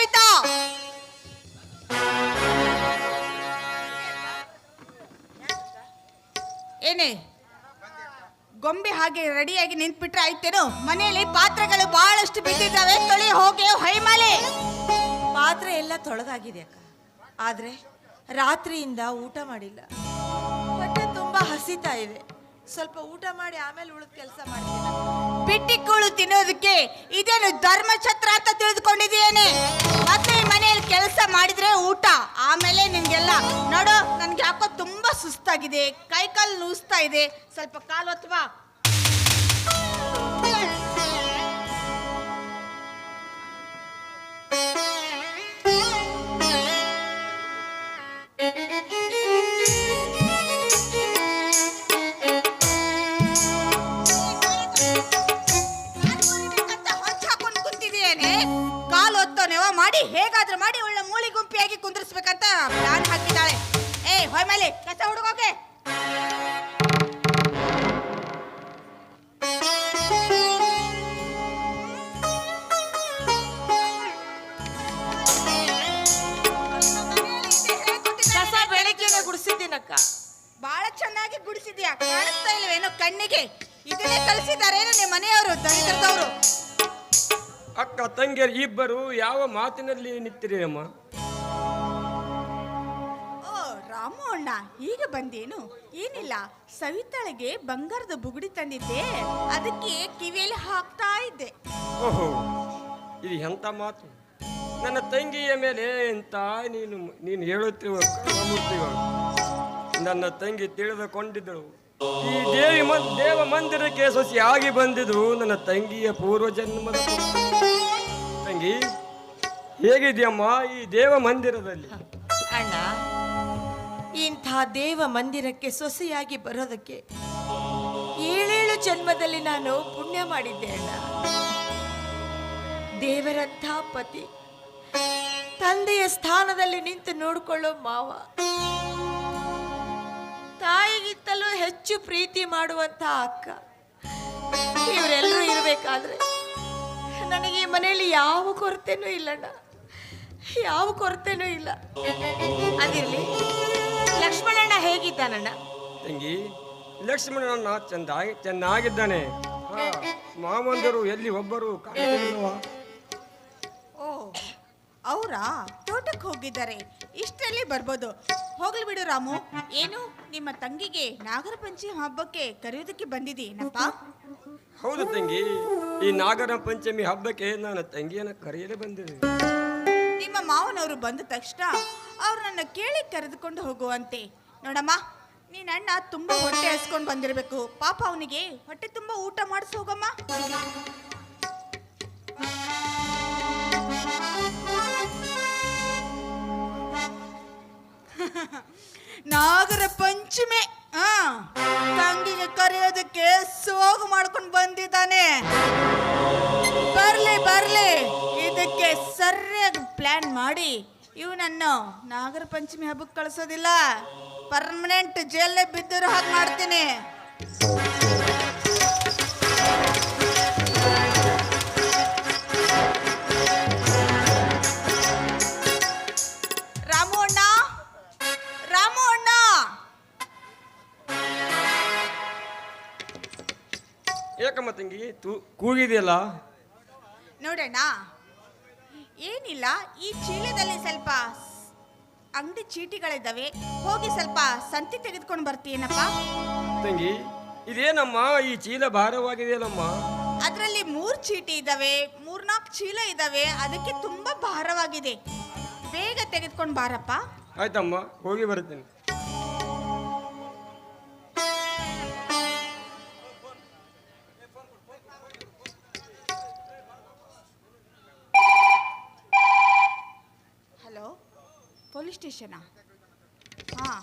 ಸವಿತಾ ಏನೇ? ಗೊಂಬೆ ಹಾಗೆ ರೆಡಿಯಾಗಿ ನಿಂತ್ಬಿಟ್ರೆ ಆಯ್ತೇನು? ಮನೆಯಲ್ಲಿ ಪಾತ್ರೆಗಳು ಬಹಳಷ್ಟು ಬಿದ್ದಿದ್ದಾವೆ. ತೊಳಿ ಹೋಗಿ ಹೈಮಾಲೆ ಪಾತ್ರೆ ಎಲ್ಲ ತೊಳೆದಾಗಿದೆ ಅಕ್ಕ. ಆದ್ರೆ ರಾತ್ರಿಯಿಂದ ಊಟ ಮಾಡಿಲ್ಲ. ಹೊಟ್ಟೆ ತುಂಬಾ ಹಸಿತಾ ಇದೆ. ಸ್ವಲ್ಪ ಊಟ ಮಾಡಿ ಆಮೇಲೆ ಉಳಿದ ಕೆಲಸ ಮಾಡ್ತೀನಿ. ಬಿಟ್ಟಿಕ್ಕುಳು ತಿನ್ನೋದಕ್ಕೆ ಇದೇನು ಧರ್ಮಛತ್ರ ಅಂತ ತಿಳಿದುಕೊಂಡಿದ್ದೇನೆ ಮತ್ತೆ ಮನೆಯಲ್ಲಿ ಕೆಲಸ ಮಾಡಿದ್ರೆ ಊಟ, ಆಮೇಲೆ ನಿನ್ಗೆಲ್ಲ ನೋಡೋ, ನನ್ಗೆ ಯಾಕೋ ತುಂಬಾ ಸುಸ್ತಾಗಿದೆ ಕೈ ಕಾಲು ನೂಸ್ತಾ ಇದೆ. ಸ್ವಲ್ಪ ಕಾಲು ಅಥವಾ ಪ್ಲಾನ್ ಹಾಕಿದ್ದಾಳೆ. ಏ ಹೊಯ್ ಮೇಲೆ ಕಸ ಹುಡುಗೋಕೆ. ಕಸ ಬೆಳಿಗ್ಗೆನೆ ಗುಡಿಸಿದ್ದೀನಕ್ಕ. ಬಹಳ ಚೆನ್ನಾಗಿ ಗುಡಿಸಿದ್ಯಾ? ಕಾಣಿಸ್ತಾ ಇಲ್ವೇನೋ ಕಣ್ಣಿಗೆ? ಇದನ್ನೇ ಕಲಿಸಿದಾರೇನು ನಿಮ್ಮ ಮನೆಯವರು ದರಿದ್ರದವರು ಅಕ್ಕ ತಂಗಿಯರು ಇಬ್ಬರು ಯಾವ ಮಾತಿನಲ್ಲಿ ನಿಂತಿರಿ ಅಮ್ಮ? ಅಣ್ಣ ಈಗ ಬಂದೇನು? ಏನಿಲ್ಲ, ಸವಿತಾಳಿಗೆ ಬಂಗಾರದ ಬುಗುಡಿ ತಂದಿದ್ದೆ. ಅದಕ್ಕೆ ಕಿವಿಯಲ್ಲಿ ಹಾಕ್ತಾ ಇದ್ದೆ. ಓಹೋ, ಇದು ಎಂತ ಮಾತು? ನನ್ನ ತಂಗಿಯ ಮೇಲೆ ಎಂತ ನೀನು ನೀನು ಹೇಳುತ್ತಿರುವ ನನ್ನ ತಂಗಿ ತಿಳಿದುಕೊಂಡಿದ್ದಳು. ಈ ದೇವಿ ದೇವ ಮಂದಿರಕ್ಕೆ ಸೊಸೆಯಾಗಿ ಬಂದಿದ್ರು ನನ್ನ ತಂಗಿಯ ಪೂರ್ವ ಜನ್ಮದ ತಂಗಿ, ಹೇಗಿದೆಯಮ್ಮ ಈ ದೇವ ಮಂದಿರದಲ್ಲಿ? ಇಂಥ ದೇವ ಮಂದಿರಕ್ಕೆ ಸೊಸೆಯಾಗಿ ಬರೋದಕ್ಕೆ ಏಳೇಳು ಜನ್ಮದಲ್ಲಿ ನಾನು ಪುಣ್ಯ ಮಾಡಿದ್ದೆ ಅಣ್ಣ ದೇವರಂಥ ಪತಿ. ತಂದೆಯ ಸ್ಥಾನದಲ್ಲಿ ನಿಂತು ನೋಡಿಕೊಳ್ಳೋ ಮಾವ. ತಾಯಿಗಿಂತಲೂ ಹೆಚ್ಚು ಪ್ರೀತಿ ಮಾಡುವಂಥ ಅಕ್ಕ. ಇವರೆಲ್ಲರೂ ಇರಬೇಕಾದ್ರೆ ನನಗೆ ಈ ಮನೆಯಲ್ಲಿ ಯಾವ ಕೊರತೆನೂ ಇಲ್ಲಣ್ಣ. ಯಾವ ಕೊರತೆನೂ ಇಲ್ಲ. ಅದಿರ್ಲಿ. ಲಕ್ಷ್ಮಣಣ್ಣ ಹೇಗಿದ್ದಾನಣ್ಣ? ತಂಗಿ ಲಕ್ಷ್ಮಣನ ಚೆನ್ನಾಗಿ ಚೆನ್ನಾಗಿದ್ದಾನೆ. ಹಾ, ಮಾವಂದರು ಎಲ್ಲಿ ಒಬ್ಬರು ಕಾಣುತ್ತಿಲ್ಲವಾ? ಓ ಅವರಾ? ತೋಟಕ್ಕೆ ಹೋಗಿದ್ದಾರೆ. ಇಷ್ಟರಲ್ಲಿ ಬರ್ಬೋದು? ಹೋಗ್ಲಿ ಬಿಡು ರಾಮು. ಏನು ನಿಮ್ಮ ತಂಗಿಗೆ ನಾಗರ ಪಂಚಮಿ ಹಬ್ಬಕ್ಕೆ ಕರೆಯೋದಕ್ಕೆ ಬಂದಿದ್ದೀನಪ್ಪ? ಹೌದು ತಂಗಿ ಈ ನಾಗರ ಪಂಚಮಿ ಹಬ್ಬಕ್ಕೆ ನಾನು ತಂಗಿಯನ್ನು ಕರೆಯಲೇ ಬಂದಿದೆ ನಿಮ್ಮ ಮಾವನವರು ಬಂದ ತಕ್ಷಣ ಅವ್ರು ನನ್ನ ಕೇಳಿ ಕರೆದುಕೊಂಡು ಹೋಗುವಂತೆ. ನೋಡಮ್ಮ, ನೀನ್ ಅಣ್ಣ ತುಂಬಾ ಹೊಟ್ಟೆ ಹಸ್ಕೊಂಡು ಬಂದಿರಬೇಕು. ಪಾಪ ಅವನಿಗೆ ಹೊಟ್ಟೆ ತುಂಬಾ ಊಟ ಮಾಡಿಸ್ ಹೋಗಮ್ಮ. ನಾಗರ ಪಂಚಮಿ. ತಂಗಿಗೆ ಕರೆಯೋದಕ್ಕೆ ಸೋಗು ಮಾಡ್ಕೊಂಡು ಬಂದಿದ್ದಾನೆ. ಬರ್ಲಿ ಬರ್ಲಿ. ಇದಕ್ಕೆ ಸರಿಯಾಗಿ ಪ್ಲಾನ್ ಮಾಡಿ. ಇವನನ್ನು ನಾಗರ ಪಂಚಮಿ ಹಬ್ಬಕ್ಕೆ ಕಳಿಸೋದಿಲ್ಲ. ಪರ್ಮನೆಂಟ್ ಜೈಲೇ ಬಿದ್ದಿರೋ ಹಾಗೆ ಮಾಡ್ತೀನಿ. ತೂ ಕೂಗಿದೆಯಲ್ಲ? ನೋಡೋಣ ಏನಿಲ್ಲ ಈ ಚೀಲದಲ್ಲಿ ಸ್ವಲ್ಪ ಅಂಗಡಿ ಚೀಟಿಗಳಿದ್ದಾವೆ. ಹೋಗಿ ಸ್ವಲ್ಪ ಸಂತಿ ತೆಗೆದುಕೊಂಡು ಬರ್ತೀನಪ್ಪ ತಂಗಿ ಇದೇನಮ್ಮ? ಈ ಚೀಲ ಭಾರವಾಗಿದೆಯಲ್ಲಮ್ಮ? ಅದರಲ್ಲಿ ಮೂರು ಚೀಟಿ ಇದ್ದಾವೆ ಮೂರ್ನಾಲ್ಕು ಚೀಲ ಇದಾವೆ ಅದಕ್ಕೆ ತುಂಬಾ ಭಾರವಾಗಿದೆ. ಬೇಗ ತೆಗೆದುಕೊಂಡು ಬಾರಪ್ಪ. ಆಯ್ತಮ್ಮ ಹೋಗಿ ಬರ್ತೀನಿ ಪೊಲೀಸ್ ಸ್ಟೇಷನಾ? ಹಾಂ,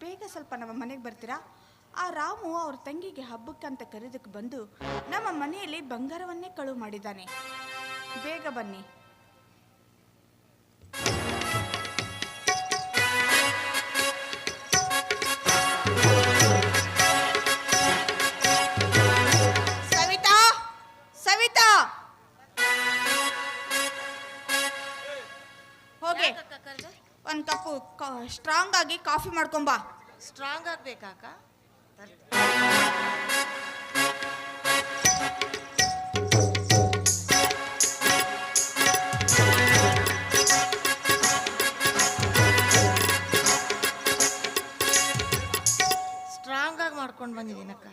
ಬೇಗ ಸ್ವಲ್ಪ ನಮ್ಮ ಮನೆಗೆ ಬರ್ತೀರಾ? ಆ ರಾಮು ಅವ್ರ ತಂಗಿಗೆ ಹಬ್ಬಕ್ಕೆ ಅಂತ ಕರೆದಕ್ಕೆ ಬಂದು ನಮ್ಮ ಮನೆಯಲ್ಲಿ ಬಂಗಾರವನ್ನೇ ಕಳುವು ಮಾಡಿದ್ದಾನೆ. ಬೇಗ ಬನ್ನಿ. ಸ್ಟ್ರಾಂಗ್ ಆಗಿ ಕಾಫಿ ಮಾಡ್ಕೊಂಬಾ ಸ್ಟ್ರಾಂಗ್ ಆಗ್ಬೇಕಾಕ ಸ್ಟ್ರಾಂಗ್ ಆಗಿ ಮಾಡ್ಕೊಂಡು ಬಂದಿದ್ದೀನಕ್ಕ.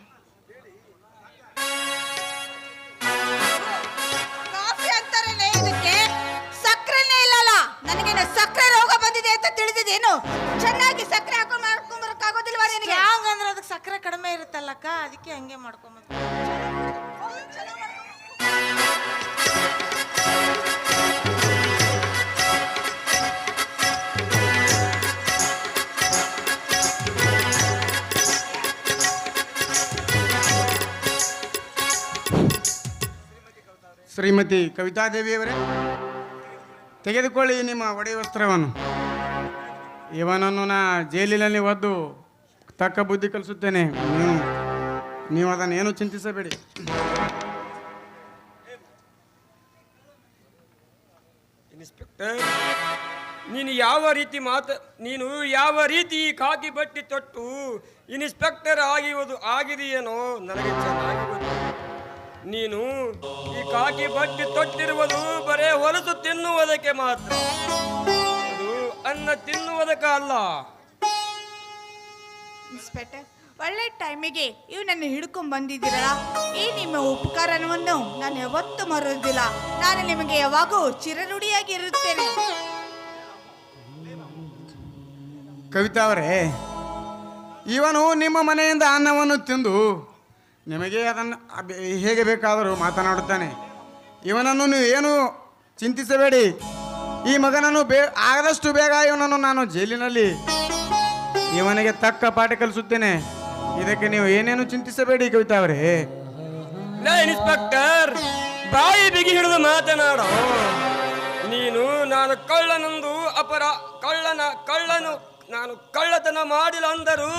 ಸಕ್ಕರೆ ಕಡಿಮೆ ಇರುತ್ತಲ್ಲಕ್ಕ? ಅದಕ್ಕೆ ಹಂಗೆ ಮಾಡ್ಕೊಂಬಂದು ಶ್ರೀಮತಿ ಕವಿತಾದೇವಿಯವರೇ, ತೆಗೆದುಕೊಳ್ಳಿ ನಿಮ್ಮ ಒಡೆಯ ವಸ್ತ್ರವನ್ನು. ಇವನನ್ನು ನಾ ಜೈಲಿನಲ್ಲಿ ಒದ್ದು ತಕ್ಕ ಬುದ್ಧಿ ಕಲಿಸುತ್ತೇನೆ. ನೀವು ಅದನ್ನು ಏನು ಚಿಂತಿಸಬೇಡಿ. ಇನ್ಸ್ಪೆಕ್ಟರ್, ನೀನು ಯಾವ ರೀತಿ ಮಾತ, ನೀನು ಯಾವ ರೀತಿ ಈ ಕಾಕಿ ಬಟ್ಟೆ ತೊಟ್ಟು ಇನ್ಸ್ಪೆಕ್ಟರ್ ಆಗಿರುವುದು ಆಗಿದೆಯೇನೋ ನನಗೆ ಚೆನ್ನಾಗಿ ನೀನು ಈ ಕಾಕಿ ಬಟ್ಟಿ ತೊಟ್ಟಿರುವುದು ಬರೇ ಹೊಲಸು ತಿನ್ನುವುದಕ್ಕೆ ಮಾತ್ರ. ಅನ್ನ ತಿನ್ನುವುದಕ್ಕೆ ಅಲ್ಲ ಇನ್ಸ್ಪೆಕ್ಟರ್, ಒಳ್ಳೆ ಟೈಮಿಗೆ ಇವು ನನ್ನ ಹಿಡ್ಕೊಂಡ್ ಬಂದಿದ್ದೀರಲ್ಲ? ಈ ನಿಮ್ಮ ಉಪಕಾರವನ್ನು ನಾನು ಯಾವತ್ತೂ ಮರೋದಿಲ್ಲ ನಾನು ನಿಮಗೆ ಯಾವಾಗೂ ಚಿರನುಡಿಯಾಗಿ ಇರುತ್ತೇನೆ ಕವಿತಾ ಅವರೇ, ಇವನು ನಿಮ್ಮ ಮನೆಯಿಂದ ಅನ್ನವನ್ನು ತಿಂದು ನಿಮಗೆ ಅದನ್ನು ಹೇಗೆ ಬೇಕಾದರೂ ಮಾತನಾಡುತ್ತಾನೆ. ಇವನನ್ನು ನೀವು ಏನು ಚಿಂತಿಸಬೇಡಿ. ಈ ಮಗನನ್ನು ಬೇ ಆದಷ್ಟು ಬೇಗ ಇವನನ್ನು ನಾನು ಜೈಲಿನಲ್ಲಿ ಇವನಿಗೆ ತಕ್ಕ ಪಾಠ ಕಲಿಸುತ್ತೇನೆ. ಇದಕ್ಕೆ ನೀವು ಏನೇನು ಚಿಂತಿಸಬೇಡಿ ಕವಿತಾ ಅವರೇ. ಇನ್ಸ್ಪೆಕ್ಟರ್, ಬಾಯಿ ಬಿಗಿ ಹಿಡಿದು ಮಾತನಾಡೋ. ನೀನು, ನಾನು ಕಳ್ಳನಂದು ಅಪರ, ಕಳ್ಳನ, ಕಳ್ಳನು, ನಾನು ಕಳ್ಳತನ ಮಾಡಿಲ್ಲ ಅಂದರು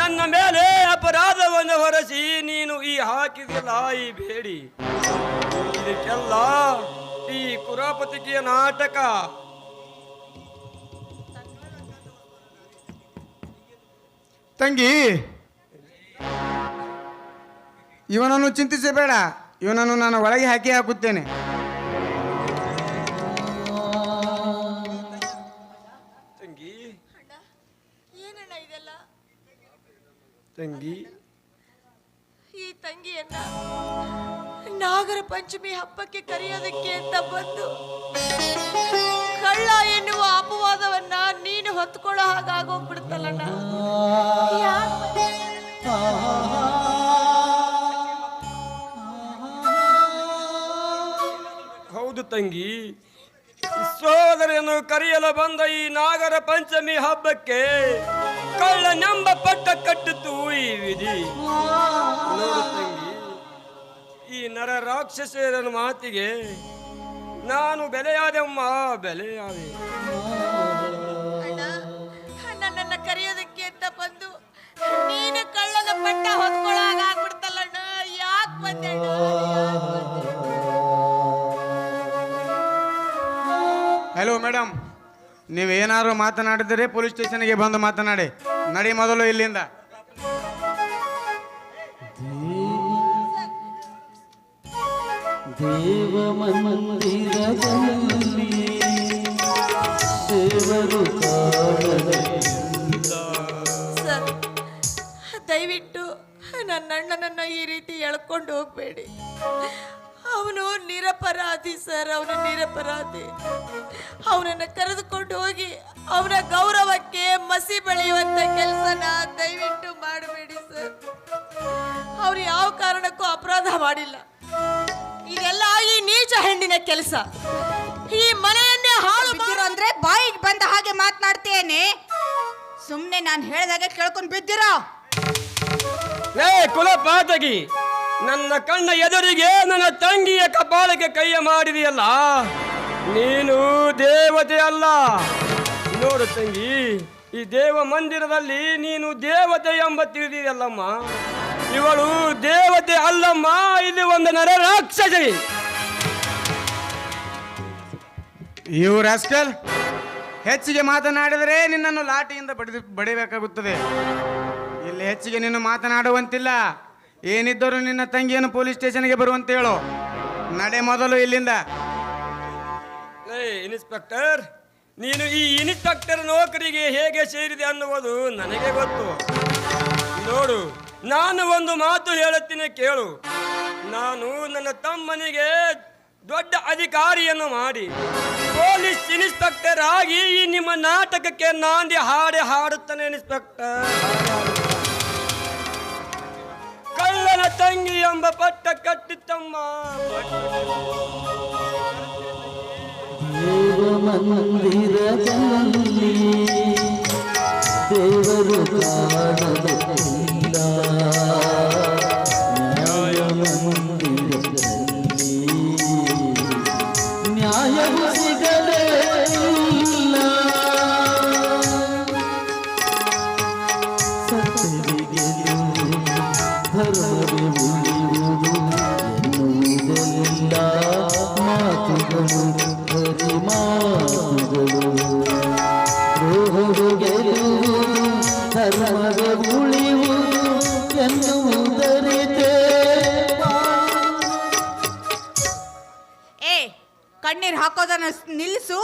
ನನ್ನ ಮೇಲೆ ಅಪರಾಧವನ್ನು ಹೊರಸಿ ನೀನು ಈ ಹಾಕಿದಿಲ್ಲ ಈ ಬೇಡಿ. ಇದಕ್ಕೆಲ್ಲ ಈ ಕುರಾಪತಿಕೆಯ ನಾಟಕ ತಂಗಿ. ಇವನನ್ನು ಚಿಂತಿಸಬೇಡ. ಇವನನ್ನು ನಾನು ಒಳಗೆ ಹಾಕಿ ಹಾಕುತ್ತೇನೆ. ತಂಗಿ. ಏನಣ್ಣ ಇದೆಲ್ಲ? ತಂಗಿ. ಈ ತಂಗಿಯನ್ನ ನಾಗರ ಪಂಚಮಿ ಹಬ್ಬಕ್ಕೆ ಕರೆಯೋದಕ್ಕೆ ಅಂತ ಬಂದು ಕಳ್ಳ ಎನ್ನುವ ಅಪವಾದವನ್ನ ನೀನು ಹೊತ್ಕೊಳ್ಳೋ ಹಾಗಾಗೋಗ್ಬಿಡ್ತಲ್ಲಣ್ಣ? ಹೌದು ತಂಗಿ ಸೋದರನ್ನು ಕರೆಯಲು ಬಂದ ಈ ನಾಗರ ಪಂಚಮಿ ಹಬ್ಬಕ್ಕೆ ಕಳ್ಳನೆಂಬ ಪಟ್ಟ ಕಟ್ಟಿತು ಈ ವಿಧಿ ಈ ನರ ರಾಕ್ಷಸರ ಮಾತಿಗೆ ನಾನು ಬೆಲೆಯಾದೆಮ್ಮ ಬೆಲೆಯಾದೆ ನನ್ನನ್ನ ಕರೆಯೋದಕ್ಕೆ ಅಂತ ಬಂದು ನೀನು ಕಳ್ಳನ ಪಟ್ಟ ಹೊತ್ಕೊಳ್ಳೋ ಹಾಗಾಗ್ಬಿಡ್ತಲ್ಲಣ್ಣ ಯಾಕೆ ಬಂದೆ ಅಣ್ಣ? ಯಾಕ್ ಬಂದೆ? ಹಲೋ ಮೇಡಮ್ ನೀವೇನಾದ್ರು ಮಾತನಾಡಿದರೆ ಪೊಲೀಸ್ ಸ್ಟೇಷನ್ಗೆ ಬಂದು ಮಾತನಾಡಿ ನಡಿ ಮೊದಲು ಇಲ್ಲಿಂದ ದೇವ ಮಂದಿರದಲ್ಲಿ ದೇವರು ದಯವಿಟ್ಟು ನನ್ನ ಅಣ್ಣನನ್ನ ಈ ರೀತಿ ಎಳ್ಕೊಂಡು ಹೋಗ್ಬೇಡಿ. ಅವನು ನಿರಪರಾಧಿ ಸರ್, ಅವನು ನಿರಪರಾಧಿ. ಅವನನ್ನ ಕರೆದುಕೊಂಡು ಹೋಗಿ ಅವನ ಗೌರವಕ್ಕೆ ಮಸಿ ಬೆಳೆಯುವಂತ ಕೆಲಸನ ದಯವಿಟ್ಟು ಮಾಡಬೇಡಿ ಸರ್. ಅವ್ರು ಯಾವ ಕಾರಣಕ್ಕೂ ಅಪರಾಧ ಮಾಡಿಲ್ಲ. ಇದೆಲ್ಲ ಈ ನೀಚ ಹೆಣ್ಣಿನ ಕೆಲಸ. ಈ ಮನೆಯನ್ನೇ ಹಾಳು ಬಿದ್ದಿರೋ ಅಂದ್ರೆ ಬಾಯಿಗೆ ಬಂದ ಹಾಗೆ ಮಾತನಾಡ್ತೇನೆ. ಸುಮ್ಮನೆ ನಾನು ಹೇಳಿದಾಗೆ ಕೇಳ್ಕೊಂಡು ಬಿದ್ದಿರೋ. ಲೇ ಕುಲಪಾತಗಿ ನನ್ನ ಕಣ್ಣ ಎದುರಿಗೆ ನನ್ನ ತಂಗಿಯ ಕಪಾಲಕ್ಕೆ ಕೈಯ ಮಾಡಿದೆಯಲ್ಲ? ನೀನು ದೇವತೆ ಅಲ್ಲ. ನೋಡು ತಂಗಿ ಈ ದೇವ ಮಂದಿರದಲ್ಲಿ ನೀನು ದೇವತೆ ಎಂಬ ತಿಳಿದಿದೆಯಲ್ಲಮ್ಮ? ಇವಳು ದೇವತೆ ಅಲ್ಲಮ್ಮ ಇದು ಒಂದು ನರ ರಾಕ್ಷಸಿ. ಇವು ರಾಸ್ಕಲ್ ಹೆಚ್ಚಿಗೆ ಮಾತನಾಡಿದರೆ ನಿನ್ನನ್ನು ಲಾಠಿಯಿಂದ ಬಡಿದು ಬಡಿಬೇಕಾಗುತ್ತದೆ. ಇಲ್ಲಿ ಹೆಚ್ಚಿಗೆ ನೀನು ಮಾತನಾಡುವಂತಿಲ್ಲ. ಏನಿದ್ದರೂ ನಿನ್ನ ತಂಗಿಯನ್ನು ಪೊಲೀಸ್ ಸ್ಟೇಷನ್ಗೆ ಬರುವಂತ ಹೇಳು ನಡೆ ಮೊದಲು ಇಲ್ಲಿಂದ. ಇನ್ಸ್ಪೆಕ್ಟರ್ ನೀನು ಈ ಇನ್ಸ್ಪೆಕ್ಟರ್ ನೌಕರಿಗೆ ಹೇಗೆ ಸೇರಿದೆ ಅನ್ನುವುದು ನನಗೆ ಗೊತ್ತು. ನೋಡು ನಾನು ಒಂದು ಮಾತು ಹೇಳುತ್ತೀನಿ ಕೇಳು. ನಾನು ನನ್ನ ತಮ್ಮನಿಗೆ ದೊಡ್ಡ ಅಧಿಕಾರಿಯನ್ನು ಮಾಡಿ, ಪೊಲೀಸ್ ಇನ್ಸ್ಪೆಕ್ಟರ್ ಆಗಿ ಈ ನಿಮ್ಮ ನಾಟಕಕ್ಕೆ ನಾಂದಿ ಹಾಡೆ ಹಾಡುತ್ತಾನೆ ಇನ್ಸ್ಪೆಕ್ಟರ್. ಕಳ್ಳನ ತಂಗಿ ಎಂಬ ಪಟ್ಟ ಕಟ್ಟಿತ್ತಮ್ಮ. ಮಂದಿರದಲ್ಲಿ ದೇವರು ಕಾಣಲಿಲ್ಲ ನ್ಯಾಯ ಹಾಕೋದನ್ನ ನಿಲ್ಲಿಸು.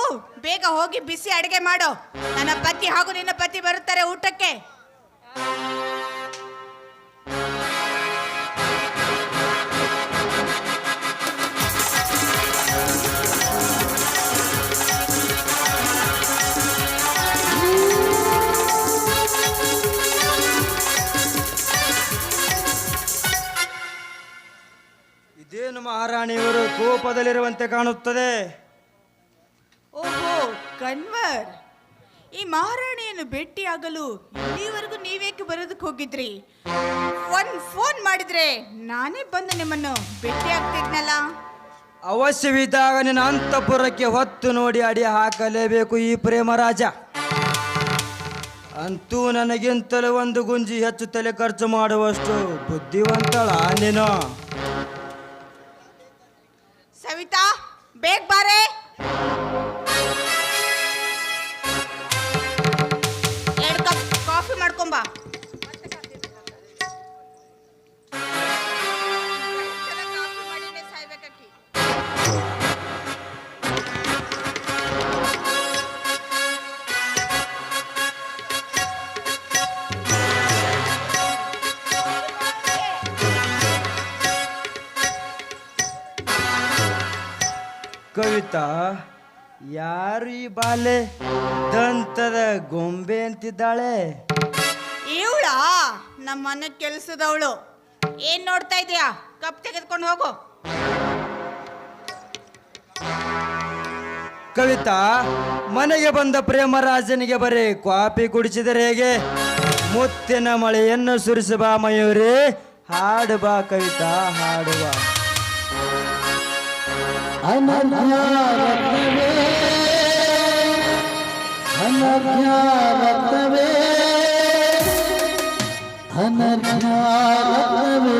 ಬೇಗ ಹೋಗಿ ಬಿಸಿ ಅಡುಗೆ ಮಾಡು. ನನ್ನ ಪತಿ ಹಾಗೂ ನಿನ್ನ ಪತಿ ಬರುತ್ತಾರೆ ಊಟಕ್ಕೆ. ಇದೇನು ಮಹಾರಾಣಿಯವರು ಕೋಪದಲ್ಲಿರುವಂತೆ ಕಾಣುತ್ತದೆ? ಕನ್ವರ್. ಈ ಮಹಾರಾಣಿಯನ್ನು ಭೇಟಿಯಾಗಲು ಇಲ್ಲಿವರೆಗೂ ನೀವೇಕೆ ಬರೋದಕ್ಕೆ ಹೋಗಿದ್ರಿ? ಒಂದು ಫೋನ್ ಮಾಡಿದ್ರೆ ನಾನೇ ಬಂದು ನಿಮ್ಮನ್ನು ಭೇಟಿ ಆಗ್ತಿದ್ನಲ್ಲ ಅವಶ್ಯವಿದ್ದಾಗ ನಿನ್ನ ಅಂತಃಪುರಕ್ಕೆ ಹೊತ್ತು ನೋಡಿ ಅಡಿ ಹಾಕಲೇಬೇಕು ಈ ಪ್ರೇಮರಾಜ. ಅಂತೂ ನನಗಿಂತಲೂ ಒಂದು ಗುಂಜಿ ಹೆಚ್ಚು ತಲೆ ಖರ್ಚು ಮಾಡುವಷ್ಟು ಬುದ್ಧಿವಂತಳ ನೀನು. ಸವಿತಾ ಬೇಗ ಬಾರೆ. ಕವಿತಾ ಯಾರು ಈ ಬಾಲೆ ದಂತದ ಗೊಂಬೆ ಅಂತಿದ್ದಾಳೆ? ಇವಳ ನಮ್ಮನ್ನ ಮನೆ ಕೆಲ್ಸದವಳು. ಏನ್ ನೋಡ್ತಾ ಇದೀಯಾ? ಕಪ್ ತೆಗೆದುಕೊಂಡು ಹೋಗು. ಕವಿತಾ ಮನೆಗೆ ಬಂದ ಪ್ರೇಮರಾಜನಿಗೆ ಬರೀ ಕಾಪಿ ಕುಡಿಸಿದರೆ ಹೇಗೆ? ಮುತ್ತಿನ ಮಳೆಯನ್ನು ಸುರಿಸಬಾ ಮಯೂರಿ ಹಾಡು ಬಾ ಕವಿತಾ ಹಾಡು ಬಾ. ಅನರ್ಘ್ಯಾರತ್ನವೇ ಅನರ್ಘ್ಯಾರತ್ನವೇ ಅನರ್ಘ್ಯಾರತ್ನವೇ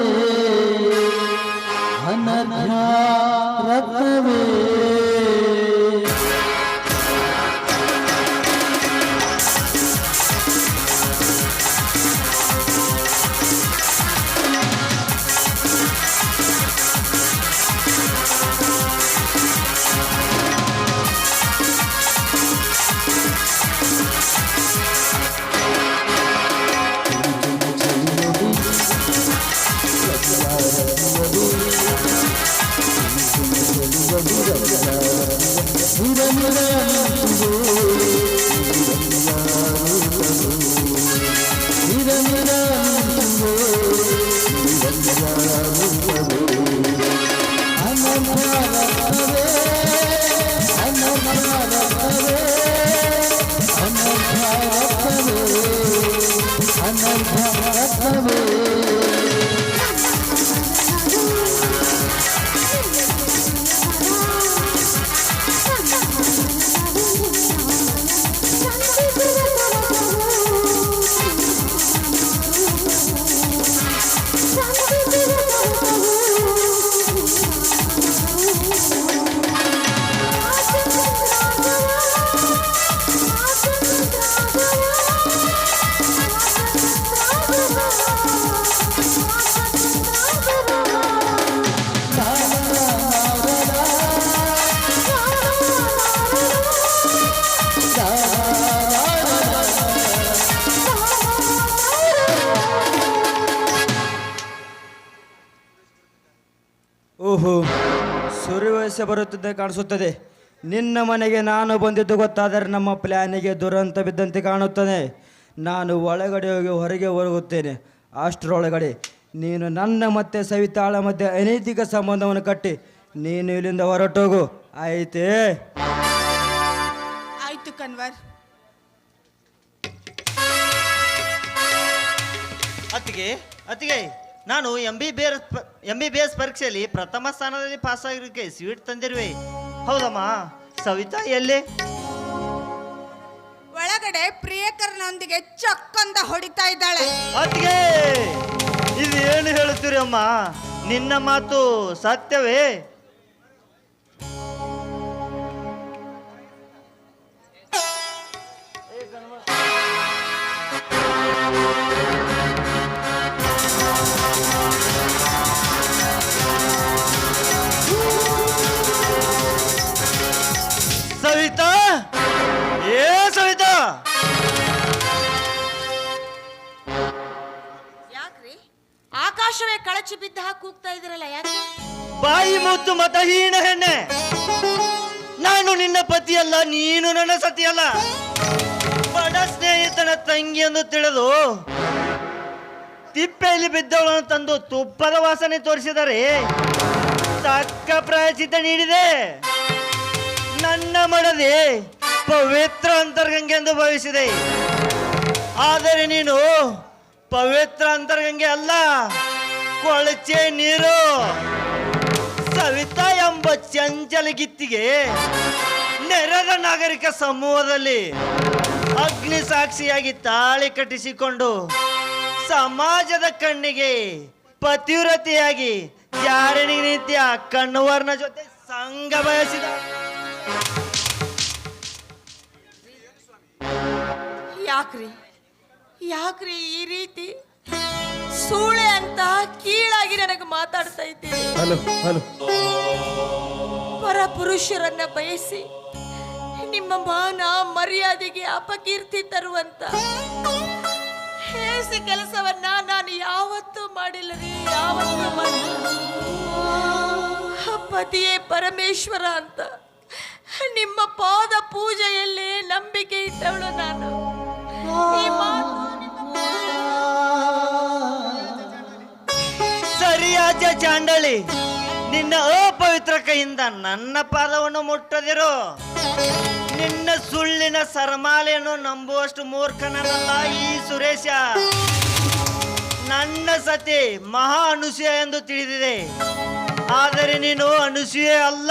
Hare Hare ಸಮಸ್ಯೆ ಬರುತ್ತದೆ ಕಾಣಿಸುತ್ತದೆ. ನಿನ್ನ ಮನೆಗೆ ನಾನು ಬಂದಿದ್ದು ಗೊತ್ತಾದರೆ ನಮ್ಮ ಪ್ಲ್ಯಾನಿಗೆ ದುರಂತ ಬಿದ್ದಂತೆ ಕಾಣುತ್ತದೆ. ನಾನು ಒಳಗಡೆ ಹೋಗಿ ಹೊರಗೆ ಹೋಗುತ್ತೇನೆ. ಅಷ್ಟರೊಳಗಡೆ ನೀನು ನನ್ನ ಮತ್ತೆ ಸವಿತಾಳ ಮಧ್ಯೆ ಅನೈತಿಕ ಸಂಬಂಧವನ್ನು ಕಟ್ಟಿ ನೀನು ಇಲ್ಲಿಂದ ಹೊರಟೋಗು. ಆಯ್ತೇ? ಆಯ್ತು ಕನ್ವರ್. ಅತ್ತಿಗೆ ಅತ್ತಿಗೆ. ನಾನು M B B S M B B S ಪರೀಕ್ಷೆಯಲ್ಲಿ ಪ್ರಥಮ ಸ್ಥಾನದಲ್ಲಿ ಪಾಸ್ ಆಗಿರೋಕೆ ಸ್ವೀಟ್ ತಂದಿರುವೆ. ಹೌದಮ್ಮ? ಸವಿತಾ ಎಲ್ಲಿ? ಒಳಗಡೆ ಪ್ರಿಯಕರನೊಂದಿಗೆ ಚಕ್ಕಂದ ಹೊಡಿತಾ ಇದ್ದಾಳೆ. ಅತ್ತಿಗೆ! ಇದು ಏನು ಹೇಳುತ್ತೀರಿ ಅಮ್ಮ? ನಿನ್ನ ಮಾತು ಸತ್ಯವೇ? ಇದ್ದೀರಲ್ಲ ಯಾಕೆ ಬಾಯಿ ಮುತ್ತು ಮತಹೀನ ಹೆಣ್ಣೆ. ನಾನು ನಿನ್ನ ಪತಿಯಲ್ಲ, ನೀನು ನನ್ನ ಸತಿಯಲ್ಲ. ಬಡ ಸ್ನೇಹಿತನ ತಂಗಿ ಎಂದು ತಿಳಿದು ತಿಪ್ಪೆಯಲ್ಲಿ ಬಿದ್ದವಳನ್ನು ತಂದು ತುಪ್ಪದ ವಾಸನೆ ತೋರಿಸಿದರೆ ತಕ್ಕ ಪ್ರಾಯಚಿತ ನೀಡಿದೆ. ನನ್ನ ಮಡದೆ ಪವಿತ್ರ ಅಂತರ್ಗಂಗೆ ಎಂದು ಭಾವಿಸಿದೆ. ಆದರೆ ನೀನು ಪವಿತ್ರ ಅಂತರ್ಗಂಗೆ ಅಲ್ಲ. ಕೊಳಚೆ ನೀರು. ಸವಿತಾ ಎಂಬ ಚಂಚಲ ಗಿತ್ತಿಗೆ ನೆರೆದ ನಾಗರಿಕ ಸಮೂಹದಲ್ಲಿ ಅಗ್ನಿ ಸಾಕ್ಷಿಯಾಗಿ ತಾಳಿ ಕಟ್ಟಿಸಿಕೊಂಡು ಸಮಾಜದ ಕಣ್ಣಿಗೆ ಪತಿವ್ರತಿಯಾಗಿ ಜಾರಣಿ ನಿತ್ಯ ಕಣ್ಣುವರ್ನ ಜೊತೆ ಸಂಘ ಬಯಸಿದ. ಯಾಕ್ರಿ? ಯಾಕ್ರಿ ಈ ರೀತಿ? ಸೂಳೆ ಅಂತ ಕೀಳಾಗಿ ನನಗೆ ಮಾತಾಡ್ತಾ ಇದ್ದೀರಿ. Hello hello. ಪರ ಪುರುಷರನ್ನ ಬಯಸಿ ನಿಮ್ಮ ಮಾನ ಮರ್ಯಾದೆಗೆ ಅಪಕೀರ್ತಿ ತರುವಂತ ಹೇಸಿ ಕೆಲಸವನ್ನ ನಾನು ಯಾವತ್ತೂ ಮಾಡಿಲ್ಲ ರೀ ಯಾವತ್ತೂ ಮಾಡಿಲ್ಲ. ಪತಿಯೇ ಪರಮೇಶ್ವರ ಅಂತ ನಿಮ್ಮ ಪಾದ ಪೂಜೆಯಲ್ಲಿ ನಂಬಿಕೆ ಇಟ್ಟವಳು ನಾನು. ಸರಿಯಾದ ಚಾಂಡಳಿ, ನಿನ್ನ ಅಪವಿತ್ರ ಕೈಯಿಂದ ನನ್ನ ಪಾದವನ್ನು ಮುಟ್ಟದಿರು. ನಿನ್ನ ಸುಳ್ಳಿನ ಸರಮಾಲೆಯನ್ನು ನಂಬುವಷ್ಟು ಮೂರ್ಖನಲ್ಲ ಈ ಸುರೇಶ. ನನ್ನ ಸತಿ ಮಹಾ ಅನುಸೂಯ ಎಂದು ತಿಳಿದಿದೆ. ಆದರೆ ನೀನು ಅನುಸೂಯ ಅಲ್ಲ.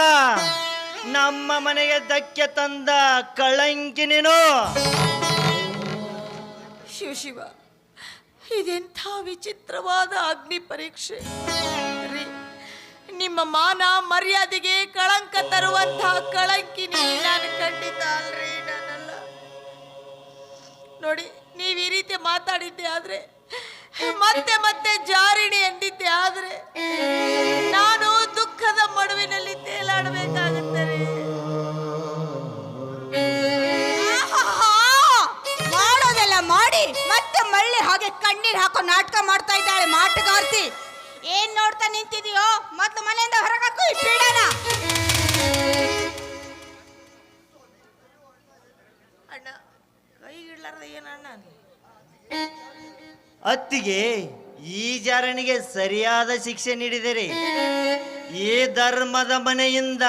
ನಮ್ಮ ಮನೆಗೆ ಧಕ್ಕೆ ತಂದ ಕಳಂಕಿ ನೀನು. ಶಿವ ಶಿವ, ಇದೆಂಥ ವಿಚಿತ್ರವಾದ ಅಗ್ನಿ ಪರೀಕ್ಷೆ. ನಿಮ್ಮ ಮಾನ ಮರ್ಯಾದೆಗೆ ಕಳಂಕ ತರುವಂತಹ ಕಳಂಕಿನಿ ನಾನು ಖಂಡಿತ ಅಲ್ರಿ ನಾನಲ್ಲ ನೋಡಿ, ನೀವು ಈ ರೀತಿ ಮಾತಾಡಿದ್ದೆ ಆದ್ರೆ, ಮತ್ತೆ ಮತ್ತೆ ಜಾರಿಣಿ ಎಂದಿದ್ದೆ ಆದ್ರೆ, ನಾನು ದುಃಖದ ಮಡುವಿನಲ್ಲಿ ತೇಲಾಡಬೇಕಾಗುತ್ತೆ. ನಿಂತಿದೀಯೋ? ಮೊದಲು ಮನೆಯಿಂದ ಹೊರಗಾಕು ಈ ಪೀಡನ. ಅಣ್ಣ ಕೈ ಇಡ್ಲಾರ್ದ ಏನಣ್ಣ? ಅತ್ತಿಗೆ ಈ ಜಾರನಿಗೆ ಸರಿಯಾದ ಶಿಕ್ಷೆ ನೀಡಿದಿರಿ. ಈ ಧರ್ಮದ ಮನೆಯಿಂದ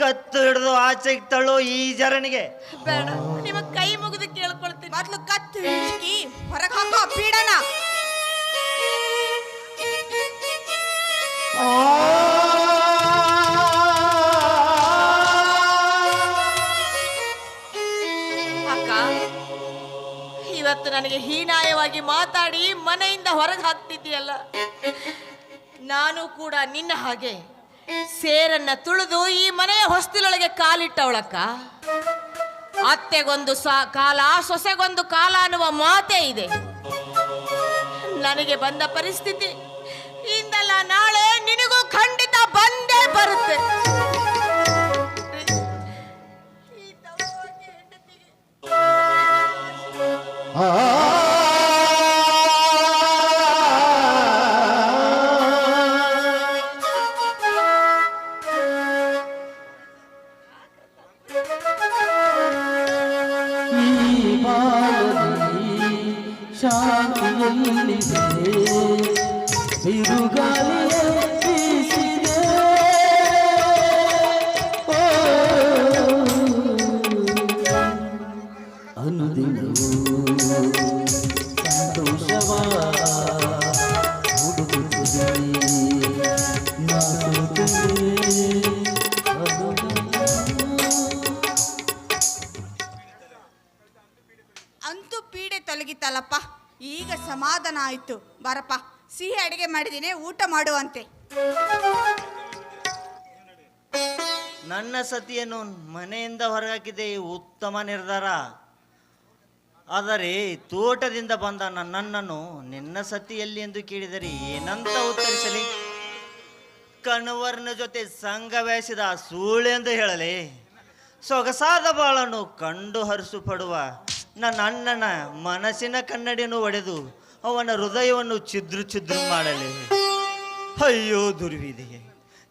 ಕತ್ತು ಹಿಡಿದು ಆಚೆಗೆ ತಳ್ಳೋ ಈ ಜರಣಿಗೆ ಬೇಡ ನಿಮ್ಮ ಕೈ ಮುಗಿದು ಕೇಳ್ಕೊಳ್ತೀನಿ. ಮೊದ್ಲು ಕತ್ತು ಹಿಡ್ಕಿ ಹೊರಗೆ ಹಾಕೋ ಆ ಪೀಡನ. ಅಕ್ಕ, ಇವತ್ತು ನನಗೆ ಹೀನಾಯವಾಗಿ ಮಾತಾಡಿ ಮನೆಯಿಂದ ಹೊರಗೆ ಹಾಕ್ತಿದ್ದೀಯಲ್ಲ. ನಾನು ಕೂಡ ನಿನ್ನ ಹಾಗೆ ಸೇರನ್ನ ತುಳಿದು ಈ ಮನೆಯ ಹೊಸ್ತಿಲೊಳಗೆ ಕಾಲಿಟ್ಟವಳಕ್ಕ. ಅತ್ತೆಗೊಂದು ಸಾ, ಕಾಲ, ಸೊಸೆಗೊಂದು ಕಾಲ ಅನ್ನುವ ಮಾತೇ ಇದೆ. ನನಗೆ ಬಂದ ಪರಿಸ್ಥಿತಿ ನಾಳೆ ನಿನಗೂ ಖಂಡಿತ ಬಂದೇ ಬರುತ್ತೆ. ಈ ಅನುದಿನವೂ ಸಂತೋಷವ ಹುಡುಕುತ್ತಿದೆ ನಾ ಸೋತಿದೆ ಅನುದಿನವೂ ಅಂತೂ ಪೀಡೆ ತೊಲಗಿತಲ್ಲಪ್ಪ. ಈಗ ಸಮಾಧಾನ ಆಯ್ತು. ಬಾರಪ್ಪ. ಸಿಹಿ ಅಡಿಗೆ ಮಾಡಿದ್ದೀನಿ ಊಟ ಮಾಡುವಂತೆ. ನನ್ನ ಸತಿಯನ್ನು ಮನೆಯಿಂದ ಹೊರಗಾಕಿದೆ ಉತ್ತಮ ನಿರ್ಧಾರ. ಆದರೆ ತೋಟದಿಂದ ಬಂದ ನನ್ನನ್ನು ನಿನ್ನ ಸತಿಯಲ್ಲಿ ಎಂದು ಕೇಳಿದರೆ ಏನಂತ ಉತ್ತರಿಸಲಿ? ಕಣವರ್ನ ಜೊತೆ ಸಂಘ ಸೂಳೆ ಎಂದು ಹೇಳಲಿ. ಸೊಗಸಾದ ಬಾಳನ್ನು ಕಂಡು ಹರಿಸು ಪಡುವ ನನ್ನ ಅಣ್ಣನ ಮನಸ್ಸಿನ ಕನ್ನಡಿಯನ್ನು ಒಡೆದು ಅವನ ಹೃದಯವನ್ನು ಛಿದ್ರು ಛಿದ್ರು ಮಾಡಲಿ. ಅಯ್ಯೋ ದುರ್ವಿಧಿ,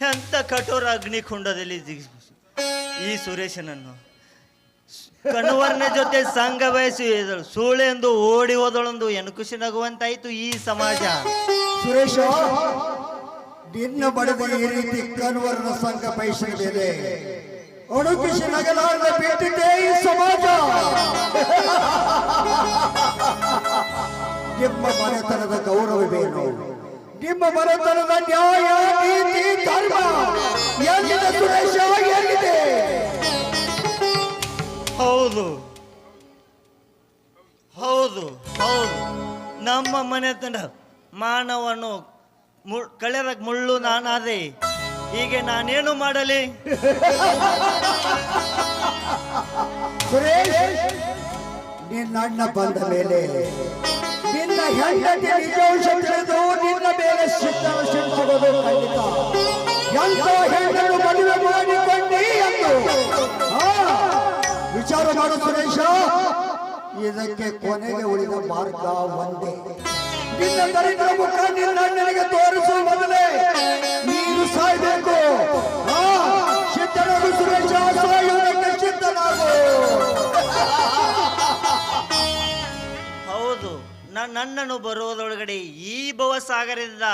ಎಂಥ ಕಠೋರ ಅಗ್ನಿಕುಂಡದಲ್ಲಿ ಈ ಸುರೇಶನನ್ನು ಕಣವರ್ನ ಜೊತೆ ಸಂಘ ಬಯಸಿ ಸೂಳೆಂದು ಓಡಿ ಹೋದಳೊಂದು ಖುಷಿ ನಗುವಂತಾಯ್ತು ಈ ಸಮಾಜ. ಸುರೇಶ, ನಿನ್ನ ಬಡದ ಈ ರೀತಿ ಕಣ್ವರ್ನ ಸಂಘ ಬಯಸಿದೆ ಅಣುಕಿಸಿ ನಗಲಾರದ ಬಿಟ್ಟಿದ್ದೇ ಈ ಸಮಾಜ. ನಿಮ್ಮ ಮನೆತನದ ಗೌರವವೇನು? ನಿಮ್ಮ ಮನೆತನದ ನ್ಯಾಯ, ನೀತಿ, ಧರ್ಮ. ಎಲ್ಲಿದೆ ಸುರೇಶ? ಎಲ್ಲಿದೆ? ಹೌದು. ಹೌದು ಹೌದು. ನಮ್ಮ ಮನೆತನ ಮಾನವನು ಕಳೆದ ಮುಳ್ಳು ನಾನಾದೆ. ಹೀಗೆ ನಾನೇನು ಮಾಡಲಿ? ನಿನ್ನ ಬಂದ ಮೇಲೆ, ನಿನ್ನ ಹೆಂಡತಿ ನಿಜಾಂಶ ತಿಳಿದು ನಿನ್ನ ಮೇಲೆ ಶಿಕ್ಷಣ ಸಿಡಿಸಿರೋದು ಖಂಡಿತ. ಎಂತ ಹೆಂಡನ್ನು ಮದುವೆ ಮಾಡಿಕೊಂಡಿ ಎಂದು. ಮಾಡು ಸುರೇಶ ಇದಕ್ಕೆ ಕೊನೆಗೆ ಉಳಿದ ಮಾರ್ಗ ಒಂದೇ. ನಿನ್ನ ದರಿದ್ರ ಮುಖ ನಿನ್ನ ನನಗೆ ತೋರಿಸುವ ಮೊದಲೇ ನೀನು ಸಾಯ್ಬೇಕು. ಸಿದ್ಧನಾಗು ಸುರೇಶ, ಸಾಯುವುದಕ್ಕೆ ಸಿದ್ಧನಾಗು. ಹೌದು ನನ್ನನ್ನು ಬರುವುದೊಳಗಡೆ ಈ ಭವಸಾಗರದಿಂದ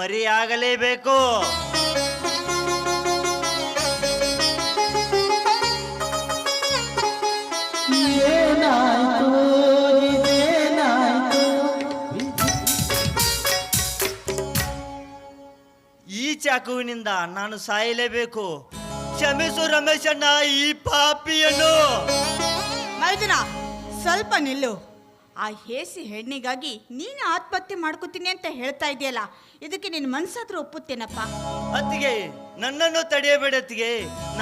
ಮರಿಯಾಗಲೇಬೇಕು. ಚಾಕುವಿನಿಂದ ನಾನು ಸಾಯಲೇಬೇಕು. ಕ್ಷಮಿಸು ರಮೇಶಣ್ಣ ಈ ಪಾಪಿಯನ್ನು. ಮೈದುನ ಸ್ವಲ್ಪ ನಿಲ್ಲು. ಆ ಹೇಸಿ ಹೆಣ್ಣಿಗಾಗಿ ನೀನು ಆತ್ಮಹತ್ಯೆ ಮಾಡ್ಕೋತೀನಿ ಅಂತ ಹೇಳ್ತಾ ಇದೆಯಲ್ಲ ಇದಕ್ಕೆ ನಿನ್ನ ಮನ್ಸಾದ್ರೂ ಒಪ್ಪುತ್ತೇನಪ್ಪ? ಅತ್ತಿಗೆ ನನ್ನನ್ನು ತಡೆಯಬೇಡ ಅತ್ತಿಗೆ.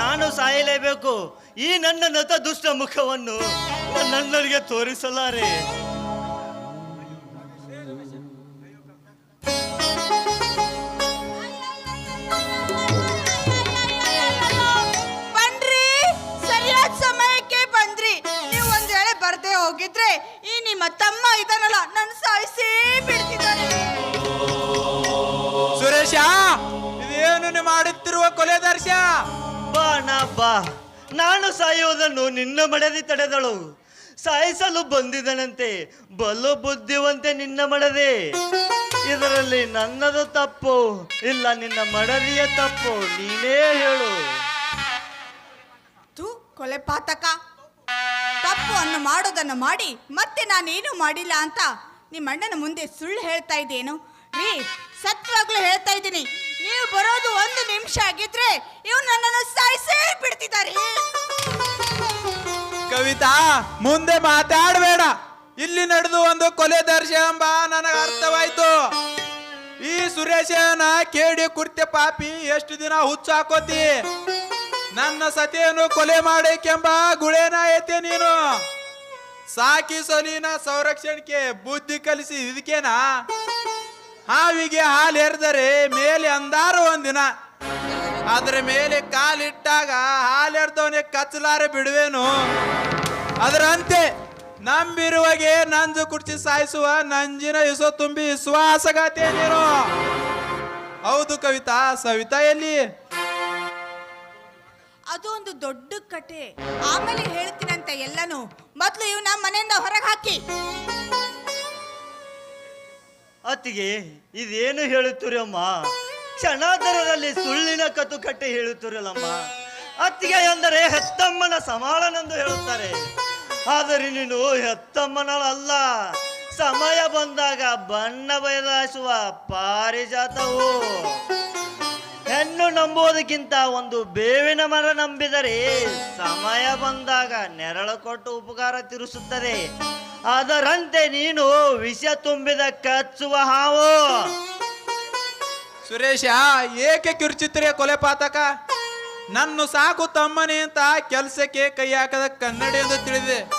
ನಾನು ಸಾಯಲೇಬೇಕು. ಈ ನನ್ನ ನತ ದುಷ್ಟ ಮುಖವನ್ನು ನನ್ನಲ್ಲಿಗೆ ತೋರಿಸಲಾರೆ. ಹೋಗಿದ್ರೆ ಈ ನಿಮ್ಮ ತಮ್ಮ ಇದನ್ನಲ್ಲ ನನ್ನ ಸಾಯಿಸೇ ಬಿಡ್ತಿದ್ದಾನೆ. ಸುರೇಶ ಇದೇನು ನೀವು ಮಾಡುತ್ತಿರುವ ಕೊಲೆ ದರ್ಶ? ಬಾ ನಾ ಬಾ. ನಾನು ಸಾಯುವುದನ್ನು ನಿನ್ನ ಮಡದಿ ತಡೆದಳು. ಸಾಯಿಸಲು ಬಂದಿದನಂತೆ ಬಲು ಬುದ್ಧಿವಂತೆ ನಿನ್ನ ಮಡದೆ. ಇದರಲ್ಲಿ ನನ್ನದು ತಪ್ಪು ಇಲ್ಲ ನಿನ್ನ ಮಡದಿಯ ತಪ್ಪು ನೀನೇ ಹೇಳು. ತು ಕೊಲೆ ಪಾತಕ. ತಪ್ಪು ಅನ್ನು ಮಾಡೋದನ್ನು ಮಾಡಿ, ಮತ್ತೆ ನಾನೇನು ಮಾಡಿಲ್ಲ ಅಂತ ನಿಮ್ಮ ಅಣ್ಣನ ಮುಂದೆ ಸುಳ್ಳು ಹೇಳ್ತಾ ಇದ್ದೇನು? ರೀ ಸತ್ಯವಾಗ್ಲೂ ಹೇಳ್ತಾ ಇದ್ದೀನಿ. ನೀವು ಬರೋದು ಒಂದು ನಿಮಿಷ ಆಗಿದ್ರೆ ಇವ್ ನನ್ನನ್ನು ಸಾಯಿಸೇ ಬಿಡ್ತಿದ್ದಾರೆ. ಕವಿತಾ, ಮುಂದೆ ಮಾತಾಡಬೇಡ. ಇಲ್ಲಿ ನಡೆದು ಒಂದು ಕೊಲೆ ದರ್ಶ ಎಂಬ ನನಗೆ ಅರ್ಥವಾಯ್ತು. ಈ ಸುರೇಶನ ಕೇಡಿ ಕುರ್ತೆ ಪಾಪಿ, ಎಷ್ಟು ದಿನ ಹುಚ್ಚು ಹಾಕೋತಿ ನನ್ನ ಸತಿಯನ್ನು ಕೊಲೆ ಮಾಡಿಕೆಂಬ ಗುಳೇನ ಐತೆ ನೀನು? ಸಾಕಿ ಸೊಲಿನ ಸಂರಕ್ಷಣೆಗೆ ಬುದ್ಧಿ ಕಲಿಸಿ ಇದಕ್ಕೇನಾ ಹಾವಿಗೆ ಹಾಲು ಎರೆದರೆ ಮೇಲೆ ಅಂದಾರು ಒಂದಿನ. ಅದರ ಮೇಲೆ ಕಾಲಿಟ್ಟಾಗ ಹಾಲೆರ್ದವನೇ ಕಚ್ಚಲಾರೆ ಬಿಡುವೇನು. ಅದರಂತೆ ನಂಬಿರುವಾಗೆ ನಂಜು ಕುಡ್ಚಿ ಸಾಯಿಸುವ ನಂಜಿನ ಇಸೋ ತುಂಬಿ ವಿಶ್ವಾಸಗಾತೆ ನೀನು. ಹೌದು ಕವಿತಾ, ಸವಿತಾ ಎಲ್ಲಿ? ಅದು ಒಂದು ದೊಡ್ಡ ಕಟೆ ಆಮೇಲೆ ಹೇಳ್ತೀನಂತೆ ಎಲ್ಲನೂ. ಮೊದಲು ಇವನ ಮನೆಯಿಂದ ಹೊರಗೆ ಹಾಕಿ. ಅತ್ತಿಗೆ, ಇದೇನು ಹೇಳುತ್ತೀರಿ ಅಮ್ಮ ಕ್ಷಣಾಂತರದಲ್ಲಿ ಸುಳ್ಳಿನ ಕಟ್ಟೆ ಹೇಳುತ್ತಿರಲ್ಲಮ್ಮ? ಅತ್ತಿಗೆ ಎಂದರೆ ಹೆತ್ತಮ್ಮನ ಸಮಾಳನೆಂದು ಹೇಳುತ್ತಾರೆ. ಆದರೆ ನೀನು ಹೆತ್ತಮ್ಮನಲ್ಲ ಸಮಯ ಬಂದಾಗ ಬಣ್ಣ ಬಯಲಾಯಿಸುವ ಪಾರಿಜಾತವು. ಹೆಣ್ಣು ನಂಬುವುದಕ್ಕಿಂತ ಒಂದು ಬೇವಿನ ಮರ ನಂಬಿದರೆ ಸಮಯ ಬಂದಾಗ ನೆರಳು ಕೊಟ್ಟು ಉಪಕಾರ ತೀರಿಸುತ್ತದೆ. ಅದರಂತೆ ನೀನು ವಿಷ ತುಂಬಿದ ಕಚ್ಚುವ ಹಾವು. ಸುರೇಶ, ಏಕೆ ಕಿರುಚಿತ್ರೆ ಕೊಲೆ ಪಾತಕ? ನನ್ನ ಸಾಕು ತಮ್ಮನೇ ಅಂತ ಕೆಲಸಕ್ಕೆ ಕೈ ಹಾಕದ ಕನ್ನಡಿ ಎಂದು ತಿಳಿದಿದೆ.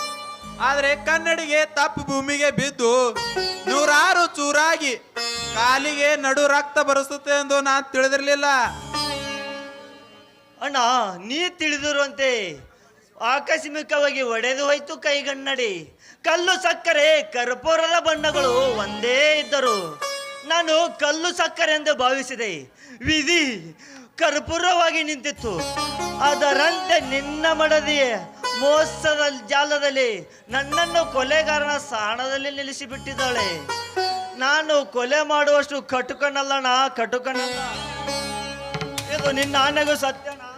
ಆದರೆ ಕನ್ನಡಿಗೆ ತಪ್ಪು ಭೂಮಿಗೆ ಬಿದ್ದು ನೂರಾರು ಚೂರಾಗಿ ಕಾಲಿಗೆ ನಡು ರಕ್ತ ಬರಿಸುತ್ತೆ ಎಂದು ನಾನು ತಿಳಿದಿರಲಿಲ್ಲ. ಅಣ್ಣ, ನೀ ತಿಳಿದಿರುವಂತೆ ಆಕಸ್ಮಿಕವಾಗಿ ಒಡೆದು ಹೋಯ್ತು ಕೈಗನ್ನಡಿ. ಕಲ್ಲು ಸಕ್ಕರೆ ಕರ್ಪೂರದ ಬಣ್ಣಗಳು ಒಂದೇ ಇದ್ದರು. ನಾನು ಕಲ್ಲು ಸಕ್ಕರೆ ಎಂದು ಭಾವಿಸಿದೆ. ವಿಧಿ ಕರ್ಪೂರವಾಗಿ ನಿಂತಿತ್ತು. ಅದರಂತೆ ನಿನ್ನ ಮಡದಿ ಮೋಸದ ಜಾಲದಲ್ಲಿ ನನ್ನನ್ನು ಕೊಲೆಗಾರನ ಸಾಣದಲ್ಲಿ ನಿಲ್ಲಿಸಿಬಿಟ್ಟಿದ್ದಾಳೆ. ನಾನು ಕೊಲೆ ಮಾಡುವಷ್ಟು ಕಟುಕನಲ್ಲಣ್ಣ ಕಟುಕನಲ್ಲ. ಇದು ನಿನ್ನ ಆನೆಗೂ ಸತ್ಯನಾ?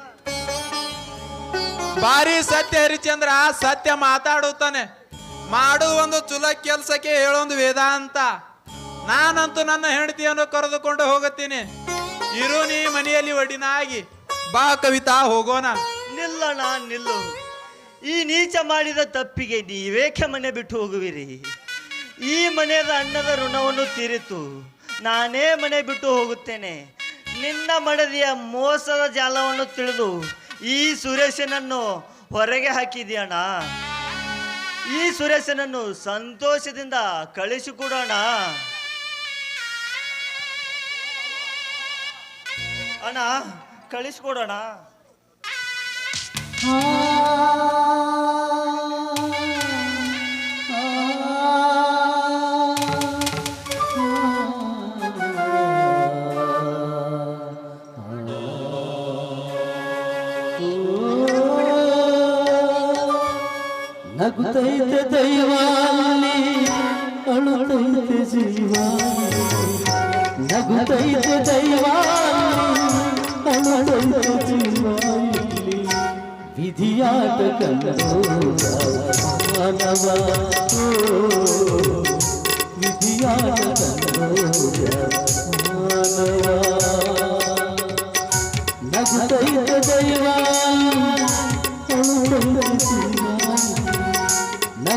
ಭಾರಿ ಸತ್ಯ ಹರಿಚಂದ್ರ ಸತ್ಯ ಮಾತಾಡುತ್ತಾನೆ. ಮಾಡುವ ಒಂದು ಚುಲ ಕೆಲಸಕ್ಕೆ ಹೇಳೊಂದು ವೇದಾಂತ. ನಾನಂತೂ ನನ್ನ ಹೆಂಡತಿಯನ್ನು ಕರೆದುಕೊಂಡು ಹೋಗುತ್ತೀನಿ. ಇರು ನೀ ಮನೆಯಲ್ಲಿ ಒಡಿನಾಗಿ. ಬಾ ಕವಿತಾ ಹೋಗೋಣ. ನಿಲ್ಲಣ್ಣ ನಿಲ್ಲು. ಈ ನೀಚ ಮಾಡಿದ ತಪ್ಪಿಗೆ ನೀವೇಕೆ ಮನೆ ಬಿಟ್ಟು ಹೋಗುವಿರಿ. ಈ ಮನೆಯ ಅನ್ನದ ಋಣವನ್ನು ತೀರಿತು. ನಾನೇ ಮನೆ ಬಿಟ್ಟು ಹೋಗುತ್ತೇನೆ. ನಿನ್ನ ಮಡದಿಯ ಮೋಸದ ಜಾಲವನ್ನು ತಿಳಿದು ಈ ಸುರೇಶನನ್ನು ಹೊರಗೆ ಹಾಕಿದೆಯಣ್ಣ ಈ ಸುರೇಶನನ್ನು ಸಂತೋಷದಿಂದ ಕಳಿಸಿಕೊಡೋಣ. ಅಣ್ಣ, ಕಳಿಸ್ಕೊಡೋಣ. ನಗುತ್ತೈತೆ ದೈವಾಲಿ ಅಳುತ್ತೈತೆ ಜೀವ ನಗುತ್ತೈತೆ ದೈವಾಲಿ ಅಳುತ್ತೈತೆ ಜೀವ ಇಲ್ಲಿ ವಿಧಿಯಾಟ ಕಂಡು ಮಾನವ ಓ, ವಿಧಿಯಾಟ ಕಂಡು ಮಾನವ ನಗುತ್ತೈತೆ ದೈವಾಲಿ